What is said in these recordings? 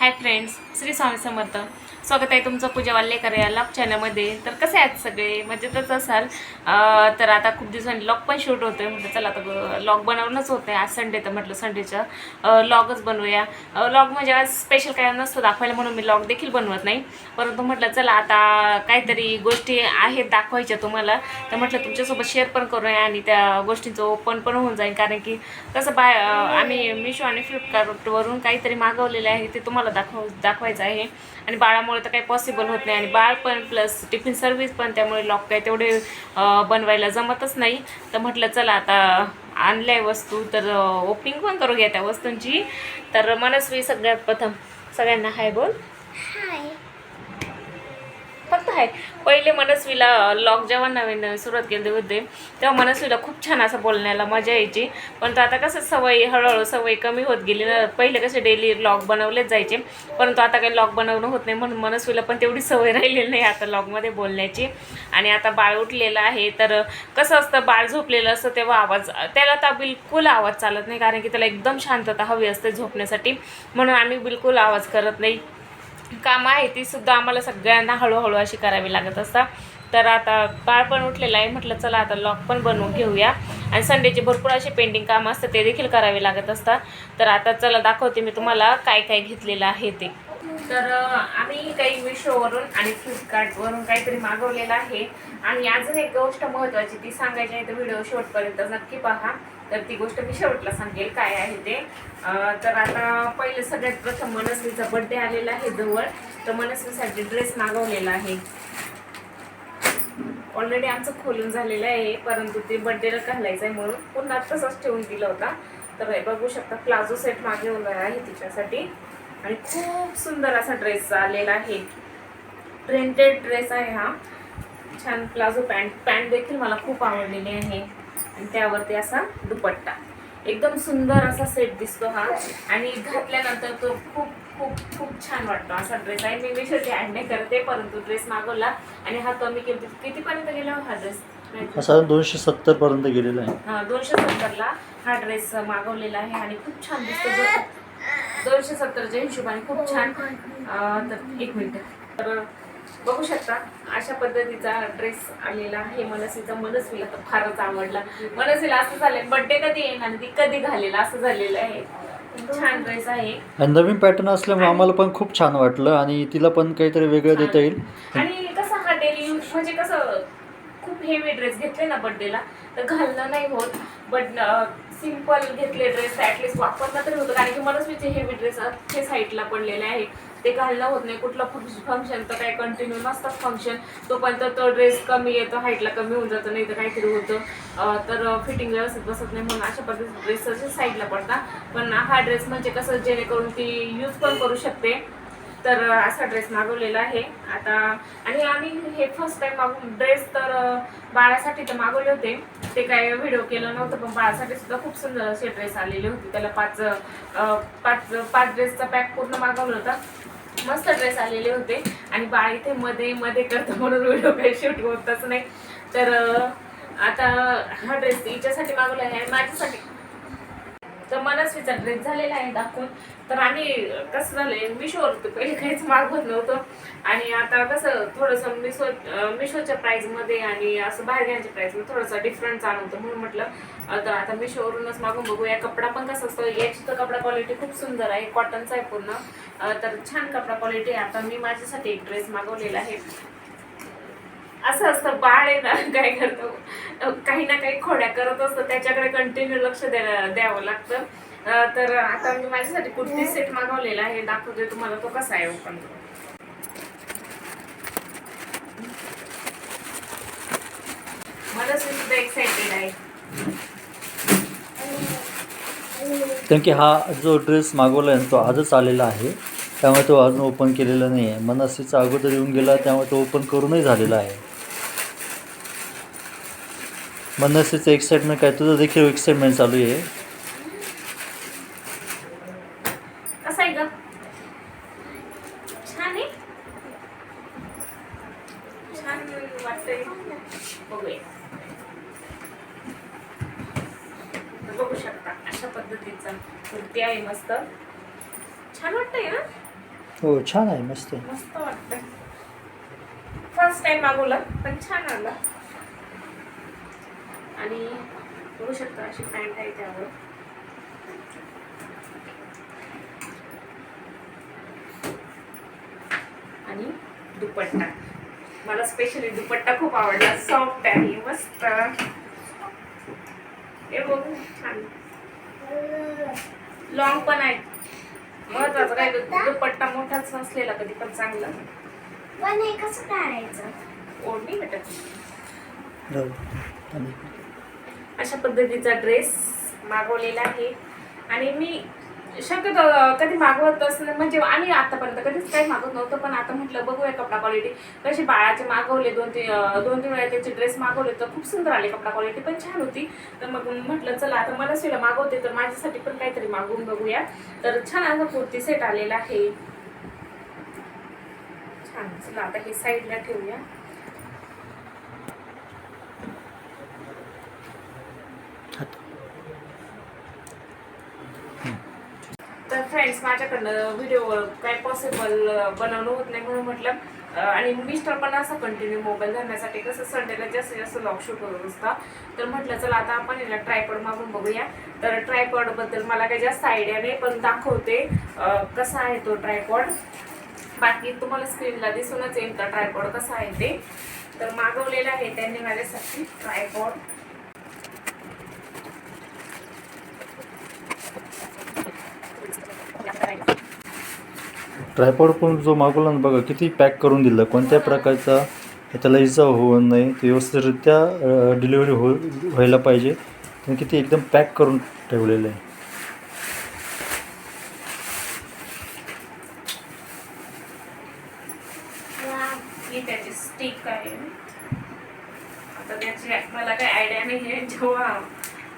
Hi friends Shri Swami Samarth स्वागत आहे तुमचं पूजा वाल्लेकर या लॉक चॅनलमध्ये तर कसे आहेत सगळे? मजेतच असाल? तर आता खूप दिवसांनी लॉग पण शूट होतोय. म्हटलं चला आता लॉग बनवणंच होतं आज संडे तर म्हटलं संडेचं लॉगच बनवूया. लॉग म्हणजे आज स्पेशल काय नसतं दाखवायला म्हणून मी लॉग देखील बनवत नाही. परंतु म्हटलं चला आता काहीतरी गोष्टी आहेत दाखवायच्या तुम्हाला. तर म्हटलं तुमच्यासोबत शेअर पण करूया आणि त्या गोष्टींचं ओपन पण होऊन जाईल. कारण की कसं बाय आम्ही मिशो आणि फ्लिपकार्टवरून काहीतरी मागवलेलं आहे. ते तुम्हाला दाखव दाखवायचं आहे. आणि बाळामुळे तर काही पॉसिबल होत नाही. आणि बाळ पण प्लस टिफिन सर्व्हिस पण त्यामुळे लॉक काय तेवढे बनवायला जमतच नाही. तर म्हटलं चला आता आणल्या आहे वस्तू तर ओपनिंग पण करू घ्या त्या वस्तूंची. तर मनस्वी सगळ्यात प्रथम सगळ्यांना हाय बोल. आहे. पहिले मनस्वीला लॉक जेव्हा नवीन सुरुवात केली होते तेव्हा मनस्वीला खूप छान असं बोलण्याला मजा यायची. पण आता कसं सवय हळूहळू सवय कमी होत गेली ना पहिले कसे डेली लॉग बनवलेच जायचे. परंतु आता काही लॉग बनवणं होत नाही म्हणून मनस्वीला पण तेवढी सवय राहिलेली नाही आता लॉगमध्ये बोलण्याची. आणि आता बाळ उठलेलं आहे तर कसं असतं बाळ झोपलेलं असतं तेव्हा आवाज त्याला तर बिलकुल आवाज चालत नाही कारण की त्याला एकदम शांतता हवी असते झोपण्यासाठी. म्हणून आम्ही बिलकुल आवाज करत नाही. कामं आहे ती सुद्धा आम्हाला सगळ्यांना हळूहळू अशी करावी लागत असतात. तर आता बाळ पण उठलेलं आहे म्हटलं चला आता लॉक पण बनवून घेऊया. आणि संडेचे भरपूर असे पेंटिंग कामं असतात ते देखील करावे लागत असतात. तर आता चला दाखवते मी तुम्हाला काय काय घेतलेलं आहे ते. तर आम्ही काही मिशोवरून आणि फ्लिपकार्टवरून काहीतरी मागवलेलं आहे. आणि अजून एक गोष्ट महत्त्वाची ती सांगायची आहे तर व्हिडिओ शेवटपर्यंत नक्की पहा. तर ती गोष्ट मी शेवटला सांगेल काय आहे ते. तर आता पहिले सगळ्यात प्रथम मनस्वीचा बड्डे आलेला आहे जवळ. तर मनस्वीसाठी ड्रेस मागवलेला आहे. ऑलरेडी आमचं खोलून झालेलं आहे परंतु ते बड्डेला घालायचं आहे म्हणून पुन्हा तसंच ठेवून दिलं होता. तर बघू शकता प्लाझो सेट मागवला आहे तिच्यासाठी. आणि खूप सुंदर असा ड्रेस आलेला आहे. प्रिंटेड ड्रेस आहे हा. छान प्लाझो पॅन्ट. पॅन्ट देखील मला खूप आवडलेली आहे. आणि त्यावरती असा दुपट्टा. एकदम सुंदर असा सेट दिसतो हा. आणि घातल्यानंतर तो खूप खूप खूप छान वाटतो. असा ड्रेस आहे. मी मिशोची ॲड नाही करते परंतु ड्रेस मागवला. आणि हा कमी किमतीत कितीपर्यंत गेला हो ड्रेस साधारण दोनशे सत्तर पर्यंत गेलेला आहे. हा, दोनशे सत्तरला हा ड्रेस मागवलेला आहे. आणि खूप छान दिसतो. दोनशे सत्तरच्या हिशोबाने खूप छान. तर एक मिनिट. तर बघू शकता अशा पद्धतीचा ड्रेस आलेला आहे. मनसीचा मनस्वीला तर फारच आवडला. मनसीला असं झालंय बड्डे कधी आणि ती कधी घालेल असं झालेलं आहे. छान ड्रेस आहे. नवीन पॅटर्न असल्यामुळे आम्हाला पण खूप छान वाटलं आणि तिला पण काहीतरी वेगळं देता येईल. आणि कसं हा डेली यूज म्हणजे कसं खूप हेवी ड्रेस घेतले ना बर्थडेला तर घालणं नाही होत. बट सिंपल घेतले ड्रेस ॲटलिस्ट वापरणं तरी होतं. तुम्हालाच मी मनस्वीचे हेवी ड्रेस हे साईडला पडलेले आहे. ते घालणं होत नाही. कुठलं फंक्शन तर काय कंटिन्यू नसतात फंक्शन तोपर्यंत तो ड्रेस कमी येतो हाईटला कमी होऊन जातो नाही तर काहीतरी होतं. तर फिटिंग व्यवस्थित बसत नाही म्हणून अशा पद्धतीचे ड्रेस असे साईडला पडतात. पण हा ड्रेस म्हणजे कसं जेणेकरून ती यूज पण करू शकते. तर असा ड्रेस मागवलेला आहे. आता आणि आम्ही हे फर्स्ट टाइम मागून ड्रेस तर बाळासाठी तर मागवले होते. ते काय व्हिडिओ केलं नव्हतं पण बाळासाठी सुद्धा खूप सुंदर असे ड्रेस आलेले होते. त्याला पाच पाच पाच ड्रेसचा पॅक पूर्ण मागवलं होता. मस्त ड्रेस आलेले होते. आणि बाळ इथे मध्ये मध्ये करतं म्हणून व्हिडिओ काही शूट होतच नाही. तर आता हा ड्रेस हिच्यासाठी मागवला आहे आणि माझ्यासाठी तर मनस्वीचा ड्रेस झालेला आहे दाखवून. तर आम्ही कसं झालंय मिशोवर तर पहिले काहीच मागवत नव्हतं. आणि आता कसं थोडंसं मिशो मिशोच्या प्राईजमध्ये आणि असं बाहेर प्राईजमध्ये थोडंसं डिफरन्स आणवतो म्हणून म्हटलं. तर आता मिशोवरूनच मागून बघूया. कपडा पण कसं असतं? याची तर कपडा क्वालिटी खूप सुंदर आहे. कॉटनचा आहे पूर्ण. तर छान कपडा क्वालिटी आहे. आता मी माझ्यासाठी एक ड्रेस मागवलेला आहे. असं असतं बाळ आहे ना काय करतो? काही ना काही खोड्या करत असतं त्याच्याकडे कंटिन्यू लक्ष द्या द्यावं लागतं. तर आता मी माझ्यासाठी कुर्ती सेट मागवलेला आहे दाखवते तुम्हाला तो कसा आहे ओपन मला सुद्धा एक्साइटेड आहे. कारण की हा जो ड्रेस मागवला आहे ना, तो आजच आलेला आहे. त्यामुळे तो अजून ओपन केलेला नाही आहे मनस्सीचा अगोदर येऊन गेला त्यामुळे तो ओपन करूनही झालेला आहे. मनस्सीचं एक्साइटमेंट काय? तुझं देखील एक्साइटमेंट चालू आहे. कसा आहे ग? छान आहे. छान वाटतंय. बघूया. तर बघू शकता अशा पद्धतीचा कुर्ती आहे मस्त. छान वाटतंय ना हो छान आहे मस्त मस्त वाटतं फर्स्ट टाइम मागवला पण छान आला. आणि बघू शकता अशी पॅन्ट आहे त्यावर. आणि दुपट्टा. मला स्पेशली दुपट्टा खूप आवडला. सॉफ्ट आहे मस्त. हे बघू. छान. लॉंग पण आहे. महत्वाचं काय? दुपट्टा? मोठाच नसलेला कधी पण चांगला. पण हे कसं काढायचं? ओढणी भेटत. अशा पद्धतीचा ड्रेस मागवलेला आहे. आणि मी शक्यतो कधी मागवत असं म्हणजे आणि आतापर्यंत कधीच काही मागवत नव्हतं पण आता म्हटलं बघूया कपडा क्वालिटी कशी बाळाचे मागवले दोन तीन दोन तीन वेळा त्याचे ड्रेस मागवले तर खूप सुंदर आले कपडा क्वालिटी पण छान होती. तर मग म्हटलं चला आता मला मनस्वीला मागवते तर माझ्यासाठी पण काहीतरी मागवून बघूया. तर छान असा कुर्ती सेट आलेला आहे. छान चला आता हे साईडला ठेवूया. तर माझ्याकडनं व्हिडिओ काय पॉसिबल बनवणं होत नाही म्हणून म्हटलं. आणि मिस्टर पण असं कंटिन्यू मोबाईल धरण्यासाठी कसं संडेला जास्तीत जास्त लॉक शूट होत असतं. तर म्हटलं चला आता आपण याला ट्रायपॉड मागून बघूया. तर ट्रायपॉडबद्दल मला काही जास्त आयडिया नाही पण दाखवते कसा आहे तो ट्रायपॉड बाकी तुम्हाला स्क्रीनला दिसूनच येईल का ट्रायपॉड कसा आहे ते. तर मागवलेलं आहे त्यांनी माझ्यासाठी ट्रायपॉड ट्रायपॉड पण जो मागवला ना बघा किती पॅक करून दिलं. कोणत्या प्रकारचा त्याला इजा होऊ नये ते व्यवस्थितरित्या डिलिव्हरी हो व्हायला पाहिजे. आणि किती एकदम पॅक करून ठेवलेलं आहे. त्याची स्टिक आहे. आता त्याची मला काही आयडिया नाही आहे. जेव्हा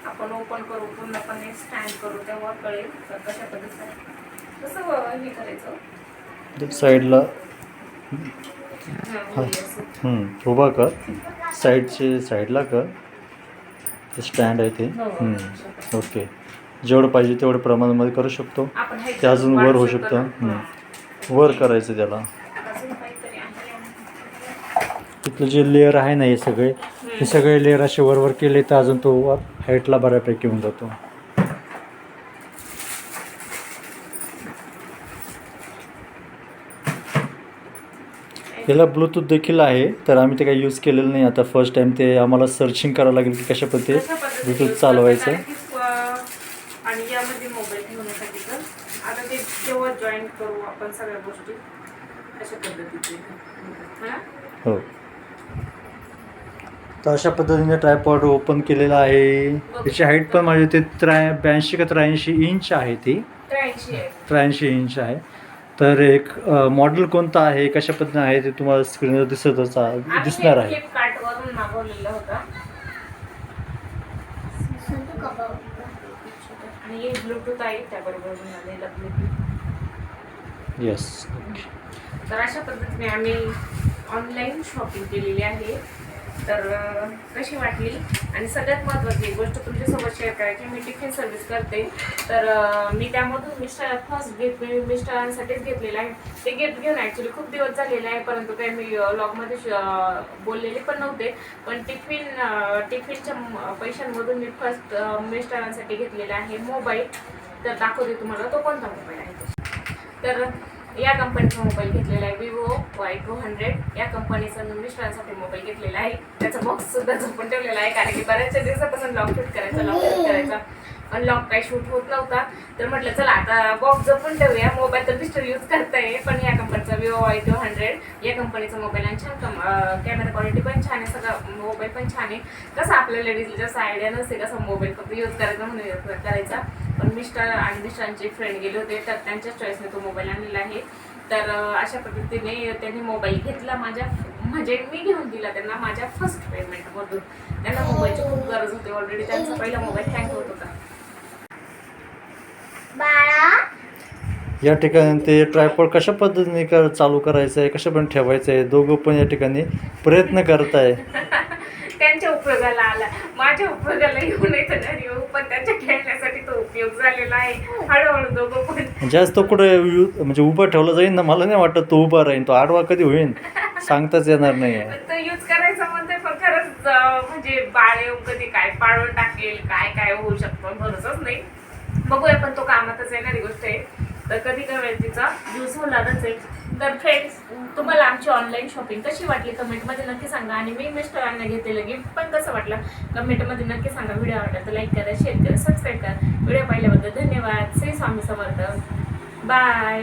आपण ओपन करू पूर्णपणे स्टँड करू तेव्हा कळेल कशा पद्धतीने. कसं हे करायचं? साईडला. हा, उभा कर. साईडचे साईडला कर. ते स्टँड आहे ते. हो. ओके. जेवढं पाहिजे तेवढं प्रमाणामध्ये करू शकतो. ते अजून वर होऊ शकतो. वर करायचं त्याला. तिथलं जे लेअर आहे ना हे सगळे हे सगळे लेअर असे वर वर केले तर अजून तो वर हाईटला बऱ्यापैकी होऊन जातो. याला ब्लूटूथ देखील आहे तर आम्ही ते काही यूज केलेलं नाही. आता फर्स्ट टाइम ते आम्हाला सर्चिंग करावं लागेल की कशा पद्धती ब्लूटूथ चालवायचं. आणि यामध्ये मोबाईल ठेवण्यासाठी तर. आता ते जेव्हा जॉईन करू आपण सगळ्या गोष्टी? अशा पद्धतीचे? हा? तर अशा पद्धतीने ट्रायपॉड ओपन केलेला आहे. त्याची हाईट पण माझी ते त्र्या ब्याऐंशी का त्र्याऐंशी इंच आहे ती. त्र्याऐंशी इंच आहे. तर एक मॉडेल कोणतं आहे? कशा पद्धतीने आहे ते तुम्हाला स्क्रीनवर दिसतच आ- दिसणार आहे. येस तर अशा पद्धतीने आम्ही ऑनलाईन शॉपिंग केलेली आहे. तर कशी वाटली? आणि सगळ्यात महत्त्वाची गोष्ट तुमच्यासोबत शेअर करायची मी टिफिन सर्व्हिस करते. तर मी त्यामधून मिस्टर फर्स्ट गिफ्ट मी मिस्टरांसाठीच घेतलेलं आहे. ते गिफ्ट घेऊन ॲक्च्युली खूप दिवस झालेले आहे परंतु काही मी लॉगमध्ये बोललेले पण नव्हते. पण टिफिन टिफिनच्या पैशांमधून मी फर्स्ट मिस्टरांसाठी घेतलेला आहे मोबाईल तर दाखवते तुम्हाला तो कोणता मोबाईल आहे? तर या कंपनीचा मोबाईल घेतलेला आहे विवो वाय टू हंड्रेड या कंपनीचा मी मिस्टरांसाठी मोबाईल घेतलेला आहे. त्याचा बॉक्स सुद्धा ठेवलेला आहे. कारण की बऱ्याचशा दिवसापासून लॉकडाऊन करायचा लॉकडाऊन करायचा. अनलॉक लॉक शूट होत नव्हता. तर म्हटलं चला आता बॉक्स जपून ठेवूया. मोबाईल तर मिस्टर यूज करताय पण या कंपनीचा विवो वाय टू हंड्रेड या कंपनीचा मोबाईल आणि छान कम कॅमेरा क्वालिटी पण छान आहे सगळं मोबाईल पण छान आहे. कसं आपल्या लेडीजला जसं आयडिया नसते कसं मोबाईल फक्त यूज करायचा म्हणून यूज करायचा. पण मिस्टर आणि मिस्टरांचे फ्रेंड गेले होते तर त्यांच्याच चॉईसने तो मोबाईल आणलेला आहे. तर अशा पद्धतीने त्यांनी मोबाईल घेतला माझ्या म्हणजे मी घेऊन दिला त्यांना माझ्या फर्स्ट पेमेंटमधून त्यांना मोबाईलची खूप गरज होती. ऑलरेडी त्यांचा पहिला मोबाईल हँग होत होता. या ठिकाणी ते ट्रायपॉड कशा पद्धतीने कर चालू करायचं आहे कशा पण ठेवायचं आहे दोघं पण या ठिकाणी प्रयत्न करत आहे त्यांच्या उपयोगाला आला. माझ्या उपयोगाला येऊ नये तर घरी येऊ पण त्यांच्या खेळण्यासाठी तो उपयोग झालेला आहे. हळूहळू दोघं पण. जास्त कुठे यु- म्हणजे उभा ठेवला जाईल ना मला नाही वाटत तो उभा राहील तो आडवा कधी होईल सांगताच येणार नाही आहे तो यूज करायचा म्हणतोय पण खरंच म्हणजे बाळ येऊन कधी काय पाळून टाकेल काय काय होऊ शकतं भरोसाच नाही. बघूया पण तो कामातच येणारी गोष्ट आहे. तर कधी कधी तिचा. यूज होणारच आहे तर फ्रेंड्स तुम्हाला आमची ऑनलाईन शॉपिंग कशी वाटली? कमेंटमध्ये नक्की सांगा. आणि मी मिस्टरांना घेतलेलं गिफ्ट पण कसं वाटलं? कमेंटमध्ये नक्की सांगा. व्हिडिओ आवडला तर लाईक करा शेअर करा सबस्क्राईब करा. व्हिडिओ पाहिल्याबद्दल धन्यवाद. श्री स्वामी समर्थ. बाय